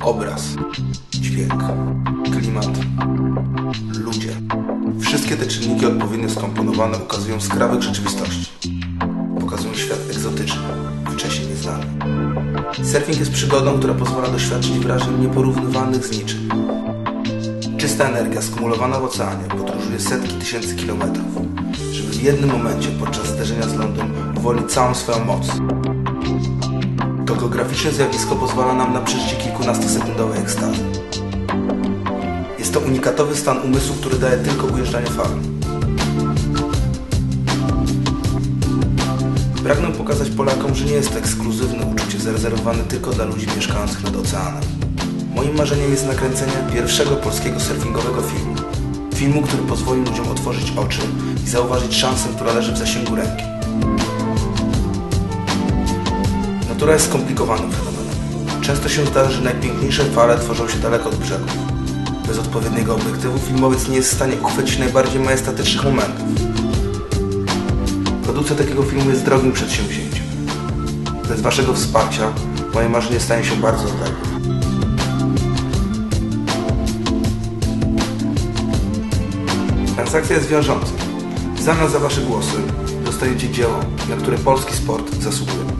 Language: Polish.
Obraz, dźwięk, klimat, ludzie. Wszystkie te czynniki odpowiednio skomponowane ukazują skrawek rzeczywistości. Pokazują świat egzotyczny, wcześniej nieznany. Surfing jest przygodą, która pozwala doświadczyć wrażeń nieporównywanych z niczym. Czysta energia skumulowana w oceanie podróżuje setki tysięcy kilometrów, żeby w jednym momencie podczas zderzenia z lądem uwolnić całą swoją moc. To geograficzne zjawisko pozwala nam na przeżycie kilkunastosekundowej ekstazy. Jest to unikatowy stan umysłu, który daje tylko ujeżdżanie fal. Pragnę pokazać Polakom, że nie jest to ekskluzywne uczucie zarezerwowane tylko dla ludzi mieszkających nad oceanem. Moim marzeniem jest nakręcenie pierwszego polskiego surfingowego filmu. Filmu, który pozwoli ludziom otworzyć oczy i zauważyć szansę, która leży w zasięgu ręki. Natura jest skomplikowanym fenomenem. Często się zdarza, że najpiękniejsze fale tworzą się daleko od brzegu. Bez odpowiedniego obiektywu filmowiec nie jest w stanie uchwycić najbardziej majestatycznych momentów. Produkcja takiego filmu jest drogim przedsięwzięciem. Bez Waszego wsparcia moje marzenie stanie się bardzo odległe. Transakcja jest wiążąca. W zamian za Wasze głosy dostajecie dzieło, na które polski sport zasługuje.